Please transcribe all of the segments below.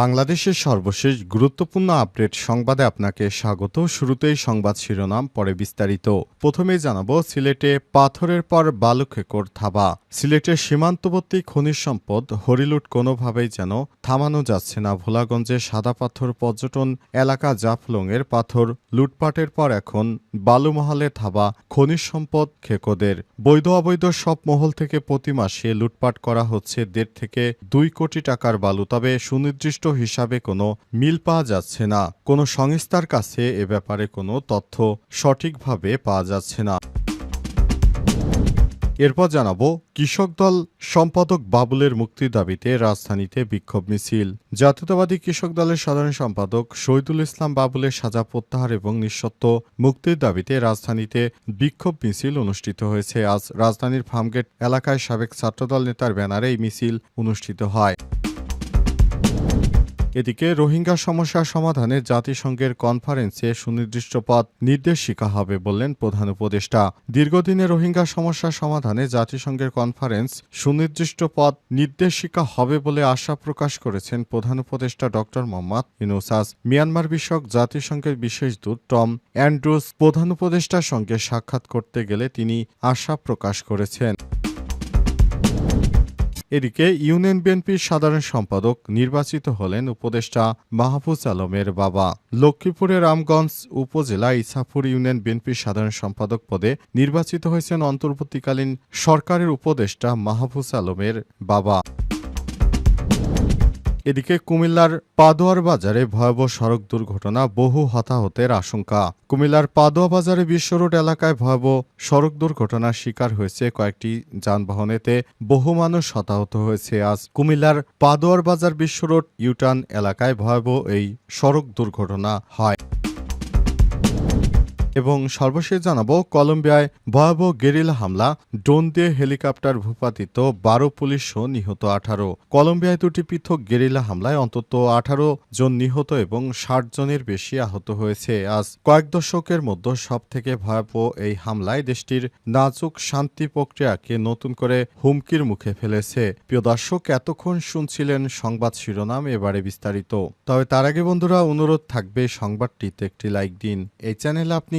বাংলাদেশের সর্বশেষ গুরুত্বপূর্ণ আপডেট সংবাদে আপনাকে স্বাগত। শুরুতেই সংবাদ শিরোনাম, পরে বিস্তারিত। প্রথমেই জানাব, সিলেটে পাথরের পর বালুখেকর থাবা। সিলেটের সীমান্তবর্তী খনিজ সম্পদ হরিলুট কোনোভাবেই যেন থামানো যাচ্ছে না। ভোলাগঞ্জে সাদা পাথর পর্যটন এলাকা জাফলংয়ের পাথর লুটপাটের পর এখন বালুমহলে থাবা, খনিজ সম্পদ খেকোদের। বৈধ অবৈধ সব মহল থেকে প্রতি মাসে লুটপাট করা হচ্ছে দেড় থেকে দুই কোটি টাকার বালু। তবে সুনির্দিষ্ট হিসাবে কোনো মিল পাওয়া যাচ্ছে না। কোনো সংস্থার কাছে এ ব্যাপারে কোনো তথ্য সঠিকভাবে পাওয়া যাচ্ছে না। এরপর জানাব, কৃষক দল সম্পাদক বাবুলের মুক্তির দাবিতে রাজধানীতে বিক্ষোভ মিছিল। জাতীয়তাবাদী কৃষক দলের সাধারণ সম্পাদক শহীদুল ইসলাম বাবুলের সাজা প্রত্যাহার এবং নিঃসত্ব মুক্তির দাবিতে রাজধানীতে বিক্ষোভ মিছিল অনুষ্ঠিত হয়েছে। আজ রাজধানীর ফার্মগেট এলাকায় সাবেক ছাত্রদল নেতার ব্যানারে এই মিছিল অনুষ্ঠিত হয়। এদিকে রোহিঙ্গা সমস্যা সমাধানে জাতিসংঘের কনফারেন্সে সুনির্দিষ্ট পথ নির্দেশিকা হবে বললেন প্রধান উপদেষ্টা। দীর্ঘদিনে রোহিঙ্গা সমস্যা সমাধানে জাতিসংঘের কনফারেন্স সুনির্দিষ্ট পথ নির্দেশিকা হবে বলে আশা প্রকাশ করেছেন প্রধান উপদেষ্টা ড. মোহাম্মদ ইনুসাস মিয়ানমার বিষয়ক জাতিসংঘের বিশেষ দূত টম অ্যান্ড্রুস প্রধান উপদেষ্টার সঙ্গে সাক্ষাৎ করতে গেলে তিনি আশা প্রকাশ করেছেন। এদিকে ইউনিয়ন বিএনপির সাধারণ সম্পাদক নির্বাচিত হলেন উপদেষ্টা মাহফুজ আলমের বাবা। লক্ষ্মীপুরের রামগঞ্জ উপজেলা ইসাফুর ইউনিয়ন বিএনপির সাধারণ সম্পাদক পদে নির্বাচিত হয়েছেন অন্তর্বর্তীকালীন সরকারের উপদেষ্টা মাহফুজ আলমের বাবা। এদিকে কুমিল্লার পাদোয়ার বাজারে ভয়াবহ সড়ক দুর্ঘটনা, বহু হতাহতের আশঙ্কা। কুমিল্লার পাদোয়া বাজারে বিশ্ব রোড এলাকায় ভয়াবহ সড়ক দুর্ঘটনার শিকার হয়েছে কয়েকটি যানবাহনেতে, বহু মানুষ হতাহত হয়েছে। আজ কুমিল্লার পাদোয়ার বাজার বিশ্বরোড ইউটার্ন এলাকায় ভয়াবহ এই সড়ক দুর্ঘটনা হয়। এবং সর্বশেষ জানাব, কলম্বিয়ায় ভয়াবহ গেরিলা হামলা, ড্রোন দিয়ে হেলিকপ্টার ভূপাতিত বারো পুলিশ নিহত আঠারো। কলম্বিয়ায় দুটি পৃথক গেরিলা হামলায় অন্তত আঠারো জন নিহত এবং ষাট জনের বেশি আহত হয়েছে। আজ কয়েক দশকের মধ্যে সব থেকে ভয়াবহ এই হামলায় দেশটির নাজুক শান্তি প্রক্রিয়াকে নতুন করে হুমকির মুখে ফেলেছে। প্রিয় দর্শক, এতক্ষণ শুনছিলেন সংবাদ শিরোনাম, এবারে বিস্তারিত। তবে তার আগে বন্ধুরা, অনুরোধ থাকবে সংবাদটিতে একটি লাইক দিন। এই চ্যানেলে আপনি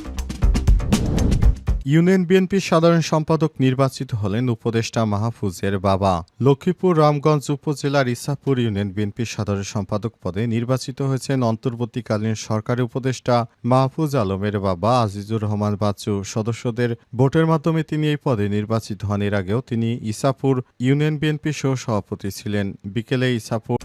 ইউনিয়ন বিএনপির সাধারণ সম্পাদক নির্বাচিত হলেন উপদেষ্টা মাহফুজের বাবা। লক্ষ্মীপুর, রামগঞ্জ উপজেলার ইসাপুর ইউনিয়ন বিএনপির সাধারণ সম্পাদক পদে নির্বাচিত হয়েছেন অন্তর্বর্তীকালীন সরকারি উপদেষ্টা মাহফুজ আলমের বাবা আজিজুর রহমান বাচ্চু। সদস্যদের ভোটের মাধ্যমে তিনি এই পদে নির্বাচিত হন। এর আগেও তিনি ইসাপুর ইউনিয়ন বিএনপি সহ সভাপতি ছিলেন। বিকেলে ইসাপুর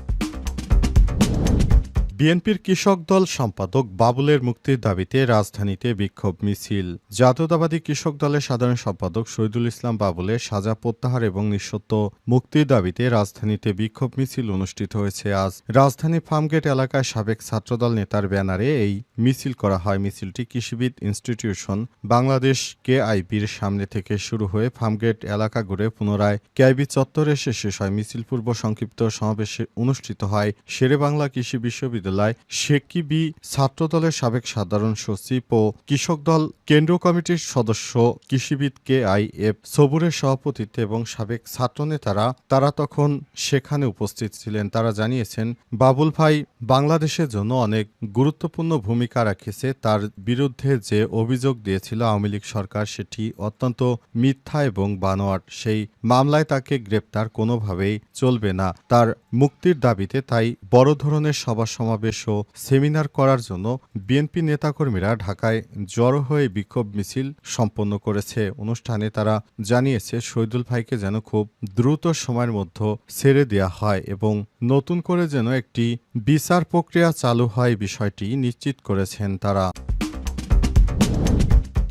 বিএনপির কৃষক দল সম্পাদক বাবুলের মুক্তির দাবিতে রাজধানীতে বিক্ষোভ মিছিল। জাতীয়তাবাদী কৃষক দলের সাধারণ সম্পাদক শহীদুল ইসলাম বাবুলের সাজা প্রত্যাহার এবং নিঃসত্ব মুক্তির দাবিতে রাজধানীতে বিক্ষোভ মিছিল অনুষ্ঠিত হয়েছে আজ। রাজধানী ফার্মগেট এলাকায় সাবেক ছাত্রদল নেতার ব্যানারে এই মিছিল করা হয়। মিছিলটি কৃষিবিদ ইনস্টিটিউশন বাংলাদেশ কেআইবির সামনে থেকে শুরু হয়ে ফার্মগেট এলাকা ঘুরে পুনরায় কেআইবি চত্বরে এসে শেষ হয়। মিছিল পূর্ব সংক্ষিপ্ত সমাবেশে অনুষ্ঠিত হয় শেরে বাংলা কৃষি বিশ্ববিদ্যালয় বিশ্ববিদ্যালয় শেকিবি ছাত্রদলের সাবেক সাধারণ সচিব ও কৃষক দল কেন্দ্রীয় কমিটির সদস্য কৃষিবিদ কে আই এফ সবুরের সভাপতিত্বে এবং সাবেক ছাত্রনেতারা, তারা তখন সেখানে উপস্থিত ছিলেন। তারা জানিয়েছেন, বাবুল ভাই বাংলাদেশের জন্য অনেক গুরুত্বপূর্ণ ভূমিকা রাখেছে। তার বিরুদ্ধে যে অভিযোগ দিয়েছিল আওয়ামী লীগ সরকার, সেটি অত্যন্ত মিথ্যা এবং বানোয়াট। সেই মামলায় তাকে গ্রেপ্তার কোনোভাবেই চলবে না। তার মুক্তির দাবিতে তাই বড় ধরনের সভা সমাবেশ ও সেমিনার করার জন্য বিএনপি নেতাকর্মীরা ঢাকায় জড়ো হয়ে বিক্ষোভ মিছিল সম্পন্ন করেছে। অনুষ্ঠানে তারা জানিয়েছে, শহীদুল ভাইকে যেন খুব দ্রুত সময়ের মধ্যে ছেড়ে দেওয়া হয় এবং নতুন করে যেন একটি বিচার প্রক্রিয়া চালু হয় বিষয়টি নিশ্চিত করেছেন তারা।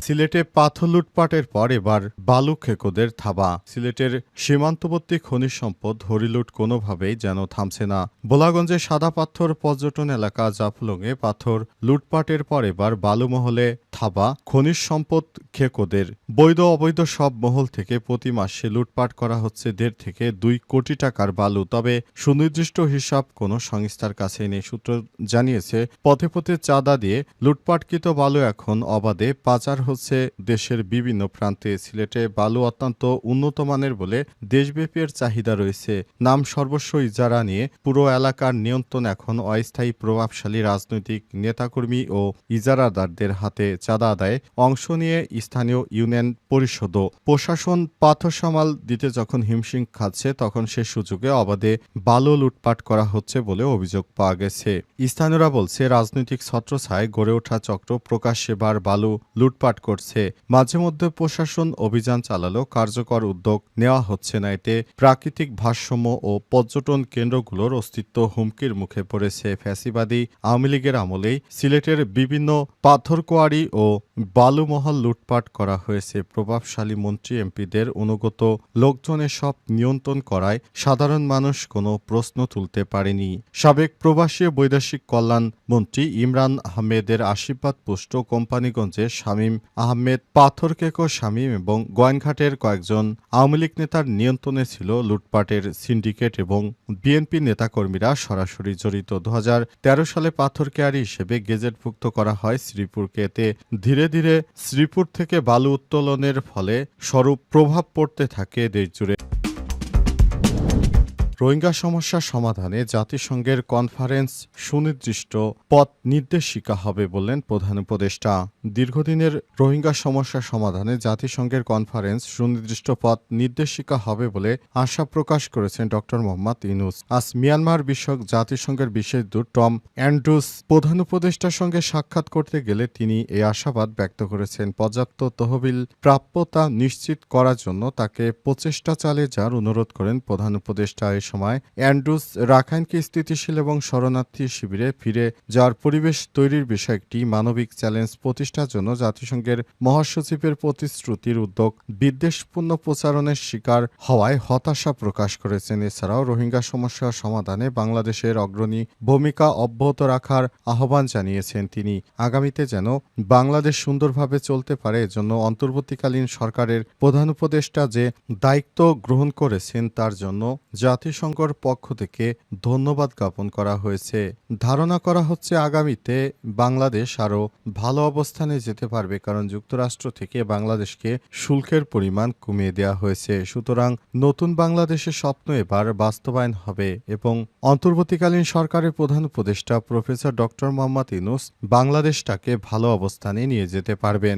সিলেটে পাথর লুটপাটের পর এবার বালু খেকোদের থাবা। সিলেটের সীমান্তবর্তী খনিজ সম্পদ হরিলুট কোনোভাবেই যেন থামছে না। বোলাগঞ্জে সাদা পাথর পর্যটন এলাকা জাফলংয়ে পাথর লুটপাটের পর এবার বালুমহলে থাবা, খনিজ সম্পদ, খেকোদের, বৈধ অবৈধ সব মহল থেকে প্রতি মাসে লুটপাট করা হচ্ছে দেড় থেকে দুই কোটি টাকার বালু। তবে সুনির্দিষ্ট হিসাব কোনো সংস্থার কাছে নেই। সূত্র জানিয়েছে, পথে পথে চাঁদা দিয়ে লুটপাটকৃত বালু এখন অবাধে পাচার হচ্ছে দেশের বিভিন্ন প্রান্তে। সিলেটে বালু অত্যন্ত উন্নত মানের বলে দেশব্যাপী এর চাহিদা রয়েছে। নাম সর্বস্ব ইজারা নিয়ে পুরো এলাকার নিয়ন্ত্রণ এখন অস্থায়ী প্রভাবশালী রাজনৈতিক নেতাকর্মী ও ইজারাদারদের হাতে চাঁদা আদায়ে অংশ নিয়ে স্থানীয় ইউনিয়ন পরিষদও প্রশাসন পাথর সামাল দিতে যখন হিমশিম খাচ্ছে, তখন সে সুযোগে অবাধে বালু লুটপাট করা হচ্ছে বলে অভিযোগ পাওয়া গেছে। স্থানীয়রা বলছে, রাজনৈতিক ছত্রছায় গড়ে ওঠা চক্র প্রকাশ্যে বার বালু লুটপাট করছে। মাঝে মধ্যে প্রশাসন অভিযান চালালেও কার্যকর উদ্যোগ নেওয়া হচ্ছে না। এতে প্রাকৃতিক ভারসাম্য ও পর্যটন কেন্দ্রগুলোর অস্তিত্ব হুমকির মুখে পড়েছে। ফ্যাসিবাদী আওয়ামী লীগের আমলেই সিলেটের বিভিন্ন পাথরকোয়ারি ও or বালুমহল লুটপাট করা হয়েছে। প্রভাবশালী মন্ত্রী এমপিদের অনুগত লোকজনের সব নিয়ন্ত্রণ করায় সাধারণ মানুষ কোনো প্রশ্ন তুলতে পারেনি। সাবেক প্রবাসী বৈদেশিক কল্যাণ মন্ত্রী ইমরান আহমেদের আশীর্বাদ পুষ্ট কোম্পানিগঞ্জে শামীম আহমেদ পাথরকেকো শামীম এবং গোয়াইনঘাটের কয়েকজন আওয়ামী লীগ নেতার নিয়ন্ত্রণে ছিল লুটপাটের সিন্ডিকেট এবং বিএনপি নেতাকর্মীরা সরাসরি জড়িত। দু হাজার তেরো সালে পাথর কেয়ারি হিসেবে গেজেটভুক্ত করা হয় শ্রীপুরকে। এতে ধীরে ধীরে ধীরে শ্রীপুর থেকে বালু উত্তোলনের ফলে স্বরূপ প্রভাব পড়তে থাকে দেশজুড়ে। রোহিঙ্গা সমস্যা সমাধানে জাতিসংঘের কনফারেন্স সুনির্দিষ্ট পথ নির্দেশিকা হবে বললেন প্রধান উপদেষ্টা। দীর্ঘদিনের রোহিঙ্গা সমস্যা সমাধানে জাতিসংঘের কনফারেন্স সুনির্দিষ্ট পথ নির্দেশিকা হবে বলে আশা প্রকাশ করেছেন ড. মোহাম্মদ ইনুস আজ মিয়ানমার বিষয়ক জাতিসংঘের বিশেষ দূত টম অ্যান্ড্রুস প্রধান উপদেষ্টার সঙ্গে সাক্ষাৎ করতে গেলে তিনি এই আশাবাদ ব্যক্ত করেছেন। পর্যাপ্ত তহবিল প্রাপ্যতা নিশ্চিত করার জন্য তাকে প্রচেষ্টা চালিয়ে যাওয়ার অনুরোধ করেন প্রধান উপদেষ্টা। সময় অ্যান্ড্রুস রাখাইনকে স্থিতিশীল এবং শরণার্থী শিবিরে ফিরে যাওয়ার পরিবেশ তৈরির বিষয়ে একটি মানবিক চ্যালেঞ্জ প্রতিষ্ঠার জন্য জাতিসংঘের মহাসচিবের প্রতিশ্রুতির উদ্যোগ বিদ্বেষপূর্ণ প্রচারণের শিকার হওয়ায় হতাশা প্রকাশ করেছেন। এছাড়াও রোহিঙ্গা সমস্যা সমাধানে বাংলাদেশের অগ্রণী ভূমিকা অব্যাহত রাখার আহ্বান জানিয়েছেন তিনি। আগামীতে যেন বাংলাদেশ সুন্দরভাবে চলতে পারে, এজন্য অন্তর্বর্তীকালীন সরকারের প্রধান উপদেষ্টা যে দায়িত্ব গ্রহণ করেছেন, তার জন্য জাতিসংঘর পক্ষ থেকে ধন্যবাদ জ্ঞাপন করা হয়েছে। ধারণা করা হচ্ছে আগামীতে বাংলাদেশ আরও ভালো অবস্থানে যেতে পারবে কারণ যুক্তরাষ্ট্র থেকে বাংলাদেশকে শুল্কের পরিমাণ কমিয়ে দেওয়া হয়েছে। সুতরাং নতুন বাংলাদেশের স্বপ্ন এবার বাস্তবায়ন হবে এবং অন্তর্বর্তীকালীন সরকারের প্রধান উপদেষ্টা প্রফেসর ডক্টর মোহাম্মদ ইনুস বাংলাদেশটাকে ভালো অবস্থানে নিয়ে যেতে পারবেন।